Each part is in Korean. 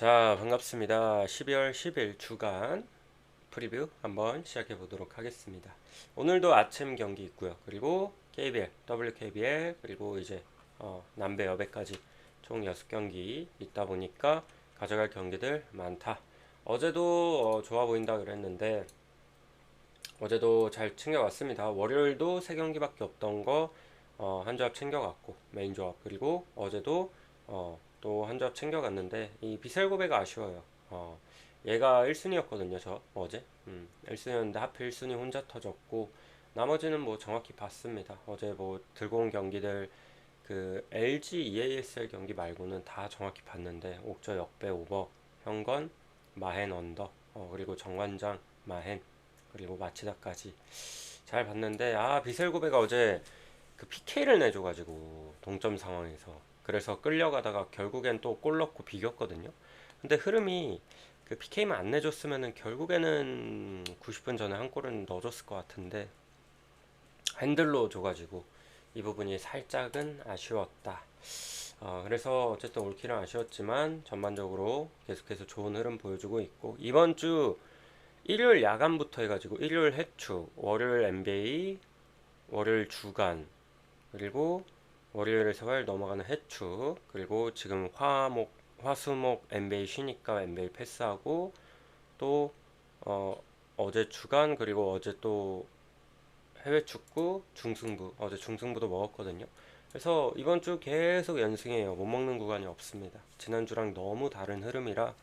자, 반갑습니다. 12월 10일 주간 프리뷰 한번 시작해 보도록 하겠습니다. 오늘도 아침 경기 있고요. 그리고 KBL, WKBL, 그리고 이제 어, 남배 여배까지 총 6경기 있다 보니까 가져갈 경기들 많다. 어제도 어, 좋아 보인다 그랬는데 어제도 잘 챙겨왔습니다. 월요일도 3경기밖에 없던 거 어, 한 조합 챙겨갔고 메인 조합 그리고 어제도 어, 또한 조합 챙겨갔는데 이 비셀고베가 아쉬워요. 어, 얘가 1순위였거든요, 저 어제. 음, 1순위였는데 하필 1순위 혼자 터졌고 나머지는 뭐 정확히 봤습니다. 어제 뭐 들고 온 경기들 그 LG EASL 경기 말고는 다 정확히 봤는데 옥저 역배 오버, 현건, 마헨 언더, 어, 그리고 정관장 마헨 그리고 마치다까지 잘 봤는데 아 비셀고베가 어제 그 PK를 내줘가지고 동점 상황에서 그래서 끌려가다가 결국엔 또 골 넣고 비겼거든요. 근데 흐름이 그 PK만 안 내줬으면은 결국에는 90분 전에 한 골은 넣어줬을 것 같은데 핸들로 줘가지고 이 부분이 살짝은 아쉬웠다. 어, 그래서 어쨌든 올킬은 아쉬웠지만 전반적으로 계속해서 좋은 흐름 보여주고 있고 이번 주 일요일 야간부터 해가지고 일요일 해축, 월요일 NBA, 월요일 주간 그리고 월요일에 서화일 넘어가는 해축 그리고 지금 화목 화수목 NBA 쉬니까 NBA 패스하고 또 어, 어제 주간 그리고 어제 또 해외 축구 중승부 어제 중승부도 먹었거든요. 그래서 이번 주 계속 연승해요. 못 먹는 구간이 없습니다. 지난주랑 너무 다른 흐름이라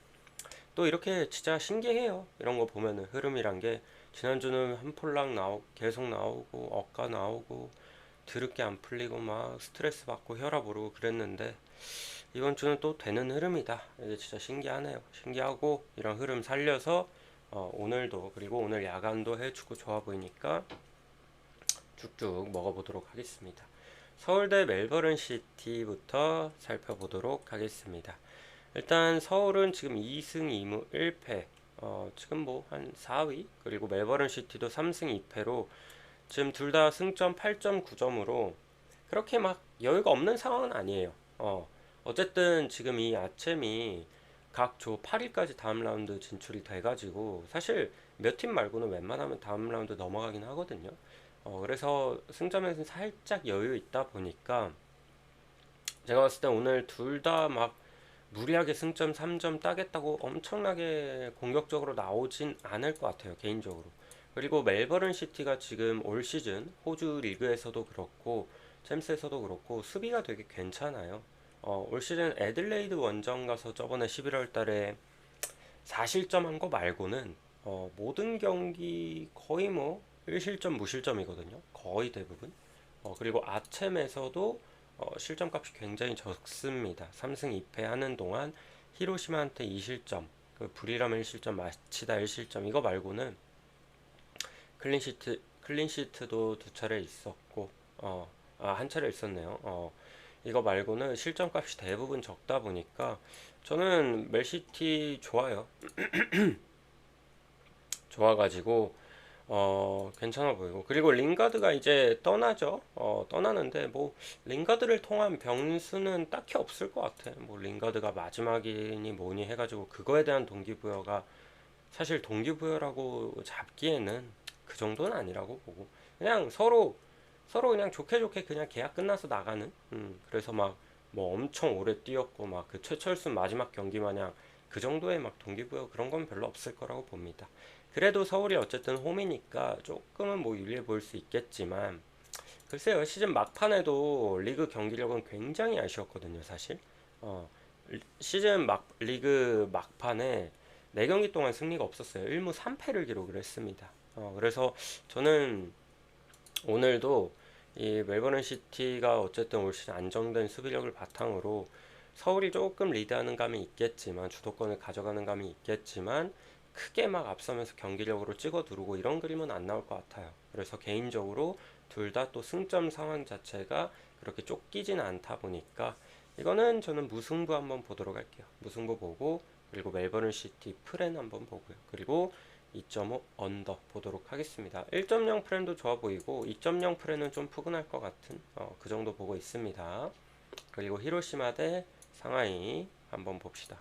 또 이렇게 진짜 신기해요. 이런 거 보면은 흐름이란 게 지난주는 한 폴락 나오 계속 나오고 억가 나오고 드럽게 안 풀리고 막 스트레스 받고 혈압 오르고 그랬는데 이번 주는 또 되는 흐름이다. 이게 진짜 신기하네요. 신기하고 이런 흐름 살려서 어, 오늘도 그리고 오늘 야간도 해주고 좋아 보이니까 쭉쭉 먹어보도록 하겠습니다. 서울대 멜버른 시티부터 살펴보도록 하겠습니다. 일단 서울은 지금 2승 2무 1패 어, 지금 뭐 한 4위 그리고 멜버른 시티도 3승 2패로 지금 둘 다 승점 8.9점으로 그렇게 막 여유가 없는 상황은 아니에요. 어, 어쨌든 지금 이 아챔이 각 조 8위까지 다음 라운드 진출이 돼가지고 사실 몇 팀 말고는 웬만하면 다음 라운드 넘어가긴 하거든요. 어, 그래서 승점에서 살짝 여유 있다 보니까 제가 봤을 때 오늘 둘 다 막 무리하게 승점 3점 따겠다고 엄청나게 공격적으로 나오진 않을 것 같아요, 개인적으로. 그리고 멜버른 시티가 지금 올 시즌 호주 리그에서도 그렇고 챔스에서도 그렇고 수비가 되게 괜찮아요. 어, 올 시즌 애들레이드 원정 가서 저번에 11월 달에 4실점 한 거 말고는 어, 모든 경기 거의 뭐 1실점 무실점이거든요. 거의 대부분. 어, 그리고 아챔에서도 어, 실점값이 굉장히 적습니다. 3승 2패 하는 동안 히로시마한테 2실점, 그 불이라면 1실점, 마치다 1실점 이거 말고는 클린시트 클린시트도 두 차례 있었고 어, 아, 한 차례 있었네요. 어, 이거 말고는 실점값이 대부분 적다 보니까 저는 멜시티 좋아요. 좋아가지고 어 괜찮아 보이고 그리고 링가드가 이제 떠나죠. 어 떠나는데 뭐 링가드를 통한 변수는 딱히 없을 것 같아. 뭐 링가드가 마지막이니 뭐니 해가지고 그거에 대한 동기부여가 사실 동기부여라고 잡기에는 그 정도는 아니라고 보고 그냥 서로 서로 그냥 좋게 좋게 그냥 계약 끝나서 나가는? 음 그래서 막 뭐 엄청 오래 뛰었고 막 그 최철순 마지막 경기 마냥 그 정도의 막 동기부여 그런 건 별로 없을 거라고 봅니다. 그래도 서울이 어쨌든 홈이니까 조금은 뭐 유리해 보일 수 있겠지만 글쎄요 시즌 막판에도 리그 경기력은 굉장히 아쉬웠거든요 사실. 어 시즌 막 리그 막판에 4경기 동안 승리가 없었어요. 1무 3패를 기록을 했습니다 어 그래서 저는 오늘도 이 멜버른 시티가 어쨌든 올 시즌 안정된 수비력을 바탕으로 서울이 조금 리드하는 감이 있겠지만 주도권을 가져가는 감이 있겠지만 크게 막 앞서면서 경기력으로 찍어 누르고 이런 그림은 안 나올 것 같아요. 그래서 개인적으로 둘 다 또 승점 상황 자체가 그렇게 쫓기지는 않다 보니까 이거는 저는 무승부 한번 보도록 할게요. 무승부 보고 그리고 멜버른 시티 프렌 한번 보고요. 그리고 2.5 언더 보도록 하겠습니다. 1.0 프렌도 좋아 보이고 2.0 프렌은 좀 푸근할 것 같은 어, 그 정도 보고 있습니다. 그리고 히로시마 대 상하이 한번 봅시다.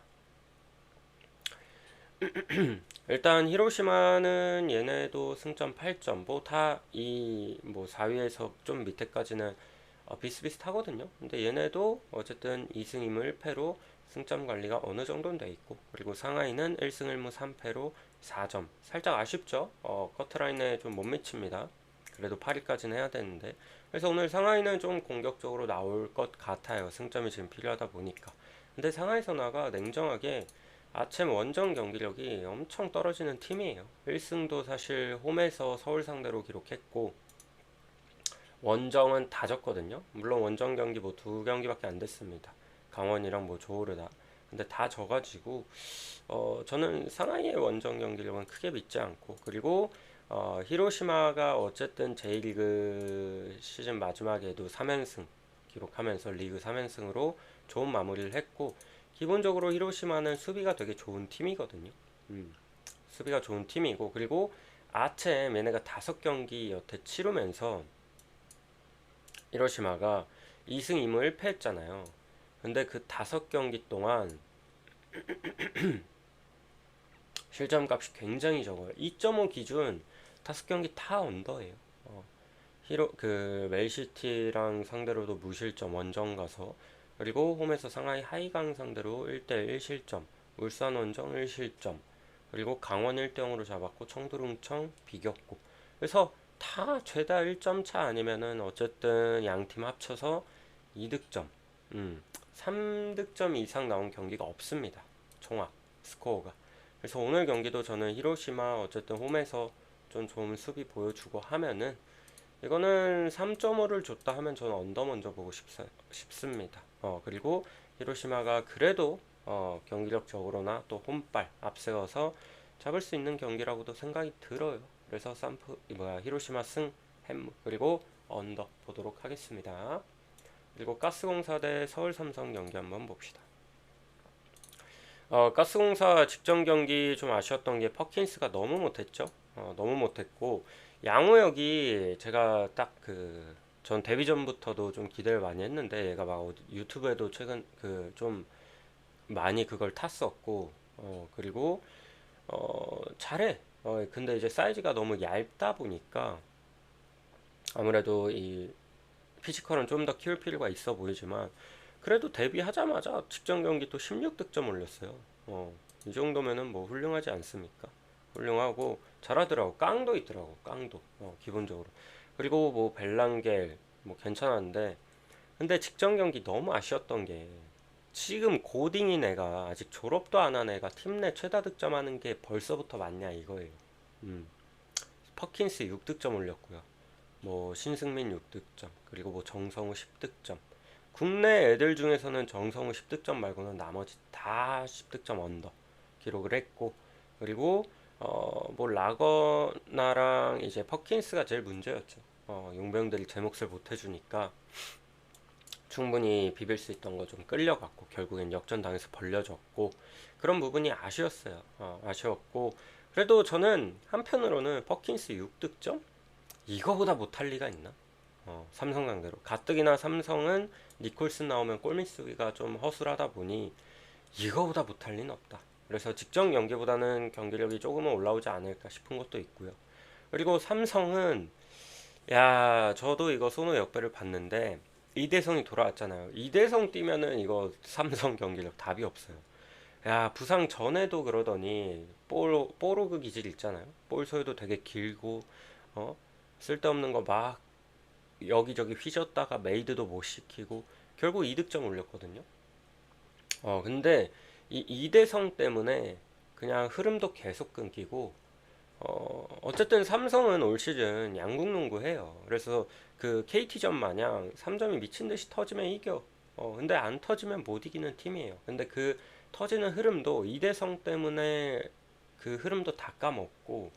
일단 히로시마는 얘네도 승점 8점 뭐 다 이 뭐 4위에서 좀 밑에까지는 어, 비슷비슷하거든요. 근데 얘네도 어쨌든 2승 2무 1패로 승점 관리가 어느 정도는 돼 있고 그리고 상하이는 1승 1무 3패로 4점 살짝 아쉽죠. 어, 커트라인에 좀 못 미칩니다. 그래도 8위까지는 해야 되는데 그래서 오늘 상하이는 좀 공격적으로 나올 것 같아요. 승점이 지금 필요하다 보니까 근데 상하이 선화가 냉정하게 아침 원정 경기력이 엄청 떨어지는 팀이에요. 1승도 사실 홈에서 서울 상대로 기록했고 원정은 다 졌거든요. 물론 원정 경기 뭐 두 경기밖에 안 됐습니다. 강원이랑 뭐 조르다. 근데 다 져가지고 어 저는 상하이의 원정 경기력은 크게 믿지 않고 그리고 어 히로시마가 어쨌든 J리그 시즌 마지막에도 3연승 기록하면서 리그 3연승으로 좋은 마무리를 했고 기본적으로 히로시마는 수비가 되게 좋은 팀이거든요. 음, 수비가 좋은 팀이고 그리고 아침 얘네가 다섯 경기 여태 치르면서 히로시마가 2승 2무 1패 했잖아요. 근데 그 다섯 경기 동안 실점 값이 굉장히 적어요. 2.5 기준 다섯 경기 다 언더예요. 어, 히로 그 멜시티랑 상대로도 무실점 원정 가서 그리고 홈에서 상하이 하이강 상대로 1대1 실점, 울산 원정 1실점, 그리고 강원 1대0으로 잡았고 청두릉청 비겼고 그래서 다 죄다 1점 차 아니면은 어쨌든 양 팀 합쳐서 2득점, 음, 3득점 이상 나온 경기가 없습니다. 총합 스코어가. 그래서 오늘 경기도 저는 히로시마 어쨌든 홈에서 좀 좋은 수비 보여주고 하면은 이거는 3.5를 줬다 하면 저는 언더 먼저 보고 싶, 싶습니다. 어, 그리고 히로시마가 그래도 어, 경기력적으로나 또 홈발 앞세워서 잡을 수 있는 경기라고도 생각이 들어요. 그래서 삼프 뭐야 히로시마 승 햄, 그리고 언더 보도록 하겠습니다. 그리고 가스공사 대 서울삼성 경기 한번 봅시다. 어, 가스공사 직전 경기 좀 아쉬웠던 게 퍼킨스가 너무 못했죠. 어, 너무 못했고 양우혁이 제가 딱 그 전 데뷔 전부터도 좀 기대를 많이 했는데 얘가 막 유튜브에도 최근 그 좀 많이 그걸 탔었고 어 그리고 어 잘해. 어 근데 이제 사이즈가 너무 얇다 보니까 아무래도 이 피지컬은 좀 더 키울 필요가 있어 보이지만 그래도 데뷔하자마자 직전 경기 또 16득점 올렸어요. 어, 이 정도면은 뭐 훌륭하지 않습니까? 훌륭하고 잘하더라고. 깡도 있더라고. 깡도. 어, 기본적으로. 그리고 뭐 벨랑겔 뭐 괜찮았는데 근데 직전 경기 너무 아쉬웠던 게 지금 고딩인 애가 아직 졸업도 안 한 애가 팀 내 최다 득점하는 게 벌써부터 맞냐 이거예요. 음. 퍼킨스 6득점 올렸고요. 뭐 신승민 6득점 그리고 뭐 정성우 10득점. 국내 애들 중에서는 정성우 10득점 말고는 나머지 다 10득점 언더 기록을 했고 그리고 어 뭐 라거나랑 이제 퍼킨스가 제일 문제였죠. 어 용병들이 제 몫을 못 해주니까 충분히 비빌 수 있던 거 좀 끌려갔고 결국엔 역전당해서 벌려졌고 그런 부분이 아쉬웠어요. 어, 아쉬웠고 그래도 저는 한편으로는 퍼킨스 6득점 이거보다 못할 리가 있나? 어, 삼성 상대로 가뜩이나 삼성은 니콜슨 나오면 골밑수비가 좀 허술하다 보니 이거보다 못할 리는 없다. 그래서 직전 경기보다는 경기력이 조금은 올라오지 않을까 싶은 것도 있고요. 그리고 삼성은 야 저도 이거 손호 역배를 봤는데 이대성이 돌아왔잖아요. 이대성 뛰면은 이거 삼성 경기력 답이 없어요. 야 부상 전에도 그러더니 볼 뽀로그 기질 있잖아요. 볼 소유도 되게 길고 어 쓸데없는 거 막 여기저기 휘졌다가 메이드도 못 시키고 결국 이득점 올렸거든요. 어 근데 이 이대성 때문에 그냥 흐름도 계속 끊기고 어, 어쨌든 삼성은 올 시즌 양국 농구 해요. 그래서 그 KT전 마냥 3점이 미친 듯이 터지면 이겨. 어, 근데 안 터지면 못 이기는 팀이에요. 근데 그 터지는 흐름도 이대성 때문에 그 흐름도 다 까먹고,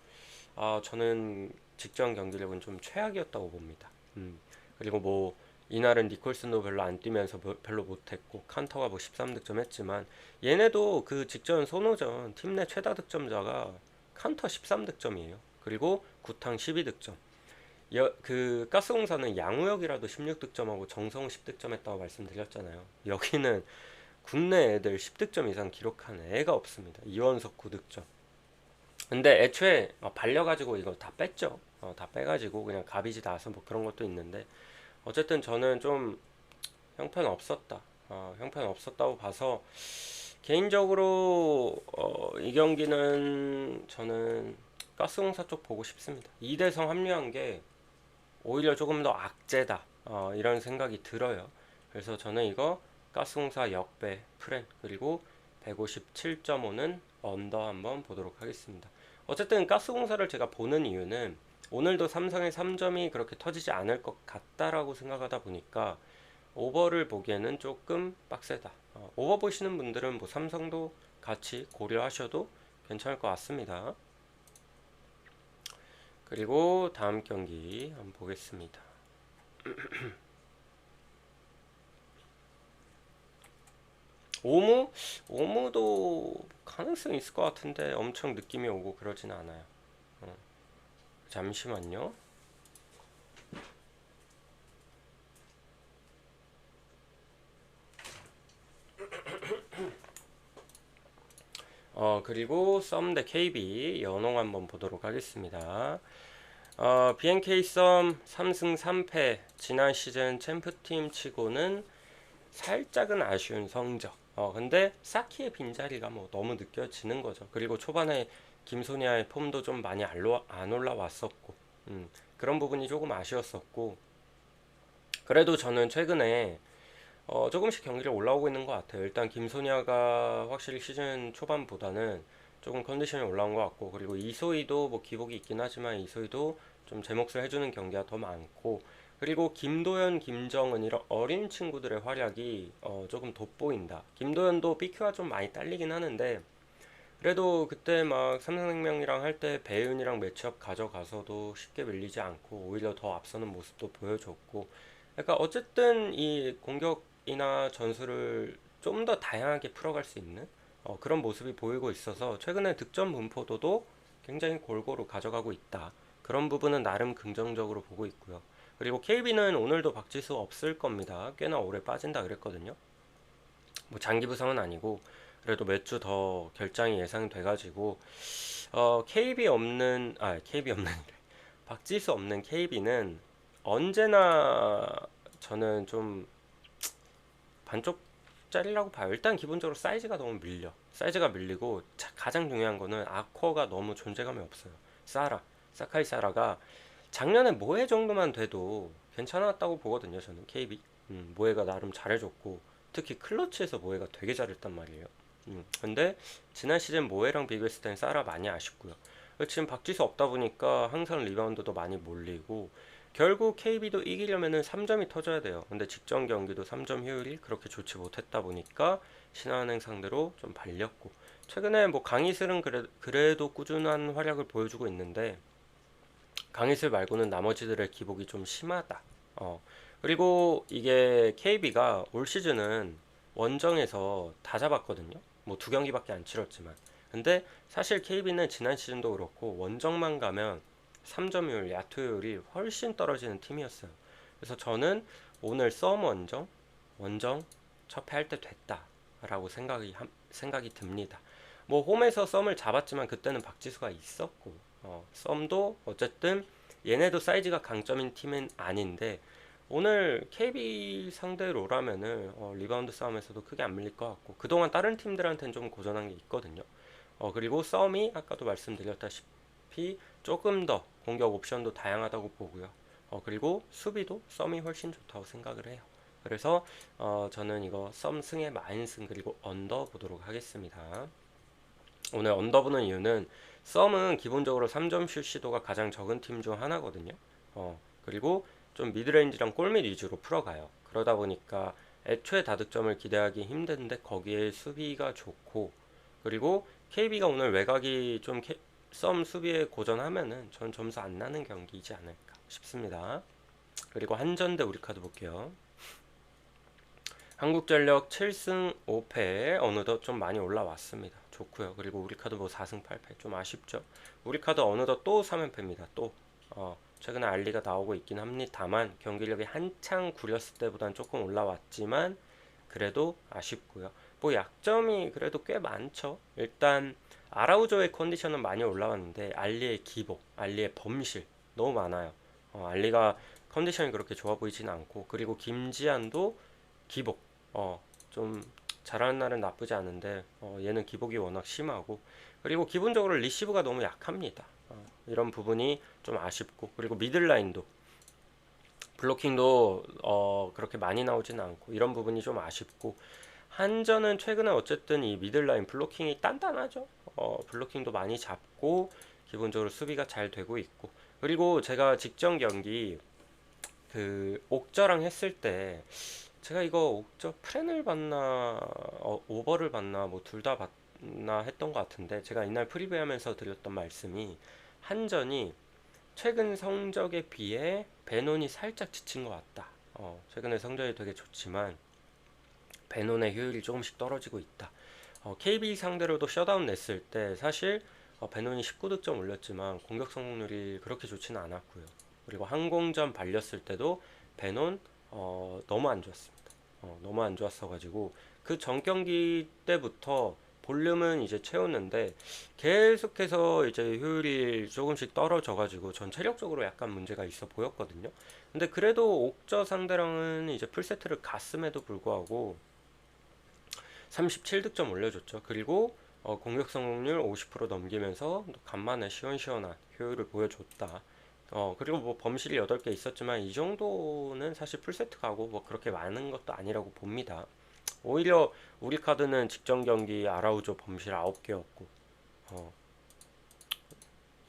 아, 저는 직전 경기력은 좀 최악이었다고 봅니다. 음, 그리고 뭐, 이날은 니콜슨도 별로 안 뛰면서 뭐 별로 못했고 칸터가 뭐 13득점 했지만 얘네도 그 직전 소노전 팀 내 최다 득점자가 칸터 13득점이에요. 그리고 구탕 12득점. 여, 그 가스공사는 양우혁이라도 16득점하고 정성우 10득점 했다고 말씀드렸잖아요. 여기는 국내 애들 10득점 이상 기록한 애가 없습니다. 이원석 9득점. 근데 애초에 어, 발려가지고 이거 다 뺐죠. 어, 다 빼가지고 그냥 가비지 나서 뭐 그런 것도 있는데 어쨌든 저는 좀 형편 없었다. 어, 형편 없었다고 봐서 개인적으로 어, 이 경기는 저는 가스공사 쪽 보고 싶습니다. 이대성 합류한 게 오히려 조금 더 악재다. 어, 이런 생각이 들어요. 그래서 저는 이거 가스공사 역배 프렌 그리고 157.5는 언더 한번 보도록 하겠습니다. 어쨌든 가스공사를 제가 보는 이유는 오늘도 삼성의 3점이 그렇게 터지지 않을 것 같다라고 생각하다 보니까 오버를 보기에는 조금 빡세다. 어, 오버 보시는 분들은 뭐 삼성도 같이 고려하셔도 괜찮을 것 같습니다. 그리고 다음 경기 한번 보겠습니다. 오무? 오무도 가능성이 있을 것 같은데 엄청 느낌이 오고 그러진 않아요. 어. 잠시만요. 어, 그리고 썸대 KB 연홍 한번 보도록 하겠습니다. 어, BNK 썸 3승 3패 지난 시즌 챔프팀 치고는 살짝은 아쉬운 성적. 어, 근데 사키의 빈자리가 뭐 너무 느껴지는 거죠. 그리고 초반에 김소니아의 폼도 좀 많이 안 올라왔었고, 음, 그런 부분이 조금 아쉬웠었고, 그래도 저는 최근에 어, 조금씩 경기를 올라오고 있는 것 같아요. 일단 김소니아가 확실히 시즌 초반보다는 조금 컨디션이 올라온 것 같고, 그리고 이소희도 뭐 기복이 있긴 하지만 이소희도 좀 제 몫을 해주는 경기가 더 많고, 그리고 김도현, 김정은 이런 어린 친구들의 활약이 어, 조금 돋보인다. 김도현도 BQ가 좀 많이 딸리긴 하는데 그래도 그때 막 삼성생명이랑 할 때 배윤이랑 매치업 가져가서도 쉽게 밀리지 않고 오히려 더 앞서는 모습도 보여줬고 그러니까 어쨌든 이 공격이나 전술을 좀 더 다양하게 풀어갈 수 있는 어, 그런 모습이 보이고 있어서 최근에 득점 분포도도 굉장히 골고루 가져가고 있다. 그런 부분은 나름 긍정적으로 보고 있고요. 그리고 KB는 오늘도 박지수 없을 겁니다. 꽤나 오래 빠진다 그랬거든요. 뭐 장기 부상은 아니고 그래도 몇 주 더 결장이 예상돼가지고 어, KB 없는 아 KB 없는 박지수 없는 KB는 언제나 저는 좀 반쪽 짜리라고 봐요. 일단 기본적으로 사이즈가 너무 밀려. 사이즈가 밀리고 자, 가장 중요한 거는 아쿼가 너무 존재감이 없어요. 사라, 사카이 사라가 작년에 모해 정도만 돼도 괜찮았다고 보거든요. 저는 KB 음, 모해가 나름 잘해줬고 특히 클러치에서 모해가 되게 잘했단 말이에요. 음, 근데 지난 시즌 모해랑 비교했을 땐 사라 많이 아쉽고요. 지금 박지수 없다 보니까 항상 리바운드도 많이 몰리고 결국 KB도 이기려면은 3점이 터져야 돼요. 근데 직전 경기도 3점 효율이 그렇게 좋지 못했다 보니까 신한은행 상대로 좀 발렸고 최근에 뭐 강희슬은 그래, 그래도 꾸준한 활약을 보여주고 있는데 강희슬 말고는 나머지들의 기복이 좀 심하다. 어. 그리고 이게 KB가 올 시즌은 원정에서 다 잡았거든요. 뭐 두 경기밖에 안 치렀지만. 근데 사실 KB는 지난 시즌도 그렇고 원정만 가면 3점율, 야투율이 훨씬 떨어지는 팀이었어요. 그래서 저는 오늘 썸 원정, 원정 첩회할 때 됐다라고 생각이 생각이 듭니다. 뭐 홈에서 썸을 잡았지만 그때는 박지수가 있었고 어, 썸도 어쨌든 얘네도 사이즈가 강점인 팀은 아닌데 오늘 KB 상대 로라면은 어, 리바운드 싸움에서도 크게 안 밀릴 것 같고 그동안 다른 팀들한테는 좀 고전한 게 있거든요. 어, 그리고 썸이 아까도 말씀드렸다시피 조금 더 공격 옵션도 다양하다고 보고요. 어, 그리고 수비도 썸이 훨씬 좋다고 생각을 해요. 그래서 어, 저는 이거 썸 승의 마인승 그리고 언더 보도록 하겠습니다. 오늘 언더 보는 이유는 썸은 기본적으로 3점 슛 시도가 가장 적은 팀 중 하나거든요. 어, 그리고 좀 미드레인지랑 골밑 위주로 풀어가요. 그러다 보니까 애초에 다득점을 기대하기 힘든데 거기에 수비가 좋고 그리고 KB가 오늘 외곽이 좀썸 수비에 고전하면은 전 점수 안 나는 경기이지 않을까 싶습니다. 그리고 한전 대 우리 카드 볼게요. 한국전력 7승 5패 어느덧 좀 많이 올라왔습니다. 좋고요. 그리고 우리 카드 뭐 4승 8패 좀 아쉽죠. 우리 카드 어느덧 또 3연패입니다. 또 어, 최근에 알리가 나오고 있긴 합니다만 경기력이 한창 구렸을 때보다는 조금 올라왔지만 그래도 아쉽고요. 뭐 약점이 그래도 꽤 많죠. 일단 아라우조의 컨디션은 많이 올라왔는데 알리의 기복, 알리의 범실 너무 많아요. 어, 알리가 컨디션이 그렇게 좋아 보이진 않고 그리고 김지한도 기복 어, 좀 잘하는 날은 나쁘지 않은데 어, 얘는 기복이 워낙 심하고 그리고 기본적으로 리시브가 너무 약합니다. 어, 이런 부분이 좀 아쉽고 그리고 미들라인도 블로킹도 어, 그렇게 많이 나오지는 않고 이런 부분이 좀 아쉽고 한전은 최근에 어쨌든 이 미들라인 블로킹이 단단하죠. 어, 블로킹도 많이 잡고 기본적으로 수비가 잘 되고 있고 그리고 제가 직전 경기 그 옥저랑 했을 때 제가 이거 옥저 프렌을 받나 어, 오버를 받나 뭐 둘다 받나 했던 것 같은데 제가 이날 프리뷰하면서 드렸던 말씀이 한전이 최근 성적에 비해 베논이 살짝 지친 것 같다. 어, 최근에 성적이 되게 좋지만 베논의 효율이 조금씩 떨어지고 있다. 어, KB 상대로도 셧다운 냈을 때 사실 어, 베논이 19득점 올렸지만 공격 성공률이 그렇게 좋지는 않았고요. 그리고 항공전 발렸을 때도 베논 어, 너무 안 좋았습니다. 어, 너무 안 좋았어가지고 그 전 경기 때부터 볼륨은 이제 채웠는데 계속해서 이제 효율이 조금씩 떨어져가지고 전 체력적으로 약간 문제가 있어 보였거든요. 근데 그래도 옥저 상대랑은 이제 풀세트를 갔음에도 불구하고 37득점 올려줬죠. 그리고 어, 공격 성공률 50% 넘기면서 간만에 시원시원한 효율을 보여줬다. 어, 그리고 뭐 범실이 8개 있었지만 이 정도는 사실 풀세트 가고 뭐 그렇게 많은 것도 아니라고 봅니다. 오히려 우리 카드는 직전 경기 아라우조 범실 9개였고, 어,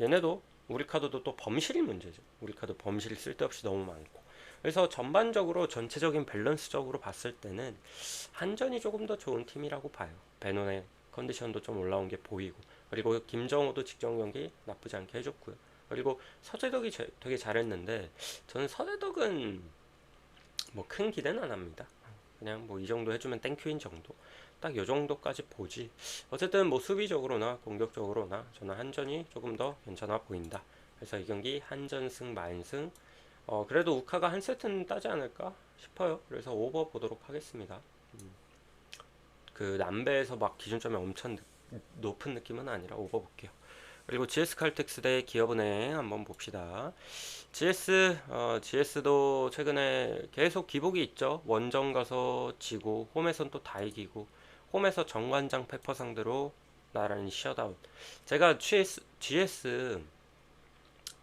얘네도 우리 카드도 또 범실이 문제죠. 우리 카드 범실이 쓸데없이 너무 많고. 그래서 전반적으로 전체적인 밸런스적으로 봤을 때는 한전이 조금 더 좋은 팀이라고 봐요. 베논의 컨디션도 좀 올라온 게 보이고 그리고 김정우도 직전 경기 나쁘지 않게 해줬고요. 그리고 서재덕이 제- 되게 잘했는데 저는 서재덕은 뭐 큰 기대는 안 합니다. 그냥 뭐 이 정도 해주면 땡큐인 정도. 딱 요 정도까지 보지. 어쨌든 뭐 수비적으로나 공격적으로나 저는 한전이 조금 더 괜찮아 보인다. 그래서 이 경기 한전승 만승. 어 그래도 우카가 한 세트는 따지 않을까 싶어요. 그래서 오버 보도록 하겠습니다. 음. 그 남배에서 막 기준점이 엄청 느- 높은 느낌은 아니라 오버 볼게요. 그리고 GS 칼텍스 대 기업은행 한번 봅시다. GS 어, GS도 최근에 계속 기복이 있죠. 원정 가서 지고 홈에선 또 다 이기고 홈에서 정관장 페퍼 상대로 나란히 셧아웃. 제가 GS, GS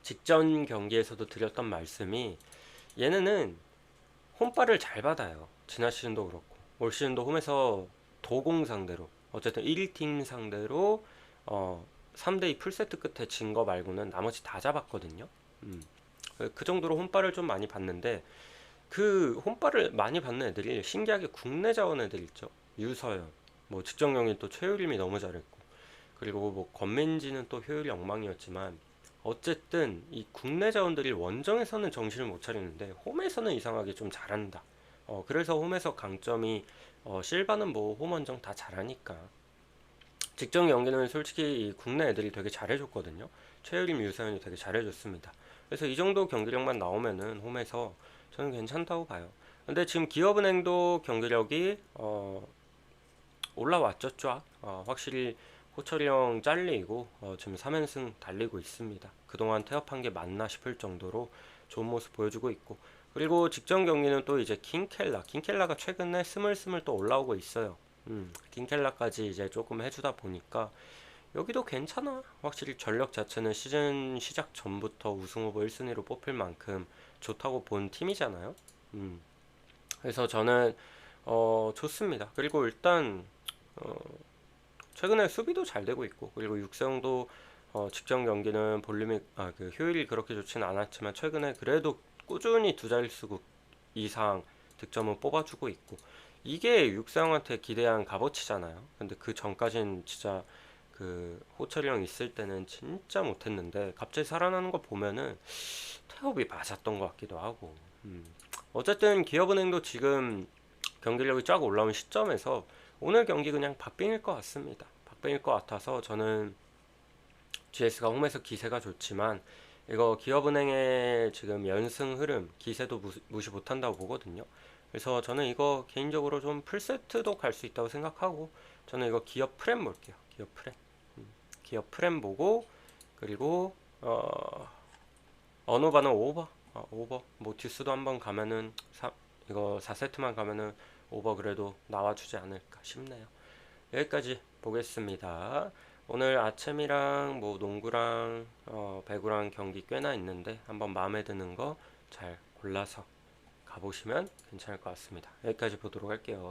직전 경기에서도 드렸던 말씀이 얘네는 홈발을 잘 받아요. 지난 시즌도 그렇고 올 시즌도 홈에서 도공 상대로 어쨌든 1팀 상대로 어 3대2 풀세트 끝에 진 거 말고는 나머지 다 잡았거든요. 음. 그- 그 정도로 홈발을 좀 많이 받는데 그 홈발을 많이 받는 애들이 신기하게 국내 자원 애들 있죠. 유서연, 뭐 직정영이 또 최효림이 너무 잘했고 그리고 뭐 권민지는 또 효율이 엉망이었지만 어쨌든 이 국내 자원들이 원정에서는 정신을 못 차리는데 홈에서는 이상하게 좀 잘한다. 어 그래서 홈에서 강점이 어 실바는 뭐 홈 원정 다 잘하니까 직전 경기는 솔직히 이 국내 애들이 되게 잘해줬거든요. 최유림, 유서연이 되게 잘해줬습니다. 그래서 이 정도 경기력만 나오면은 홈에서 저는 괜찮다고 봐요. 근데 지금 기업은행도 경기력이 어, 올라왔죠, 쫙. 어, 확실히 호철이 형 잘리고 어, 지금 3연승 달리고 있습니다. 그동안 태업한 게 맞나 싶을 정도로 좋은 모습 보여주고 있고 그리고 직전 경기는 또 이제 킹켈라, 킹켈라가 최근에 스물스물 또 올라오고 있어요. 음, 킹켈라까지 이제 조금 해주다 보니까 여기도 괜찮아. 확실히 전력 자체는 시즌 시작 전부터 우승 후보 1순위로 뽑힐 만큼 좋다고 본 팀이잖아요. 음, 그래서 저는 어, 좋습니다. 그리고 일단 어, 최근에 수비도 잘 되고 있고 그리고 육성도 어, 직전 경기는 볼륨이 아, 그 효율이 그렇게 좋지는 않았지만 최근에 그래도 꾸준히 두 자릿수 이상 득점을 뽑아주고 있고 이게 육성한테 기대한 값어치잖아요. 근데 그 전까진 진짜 그 호철이 형 있을 때는 진짜 못했는데 갑자기 살아나는 거 보면은 태업이 맞았던 것 같기도 하고 음. 어쨌든 기업은행도 지금 경기력이 쫙 올라온 시점에서 오늘 경기 그냥 박빙일 것 같습니다. 박빙일 것 같아서 저는 GS가 홈에서 기세가 좋지만 이거 기업은행의 지금 연승 흐름 기세도 무시, 무시 못한다고 보거든요. 그래서 저는 이거 개인적으로 좀 풀세트도 갈 수 있다고 생각하고 저는 이거 기업 프렘 볼게요. 기업 프렘. 음. 기업 프렘 보고 그리고 어 언어반은 오버 어, 오버 뭐 듀스도 한번 가면은 사, 이거 4세트만 가면은 오버 그래도 나와주지 않을까 싶네요. 여기까지 보겠습니다. 오늘 아침이랑 뭐 농구랑 어, 배구랑 경기 꽤나 있는데 한번 마음에 드는 거 잘 골라서 가보시면 괜찮을 것 같습니다. 여기까지 보도록 할게요.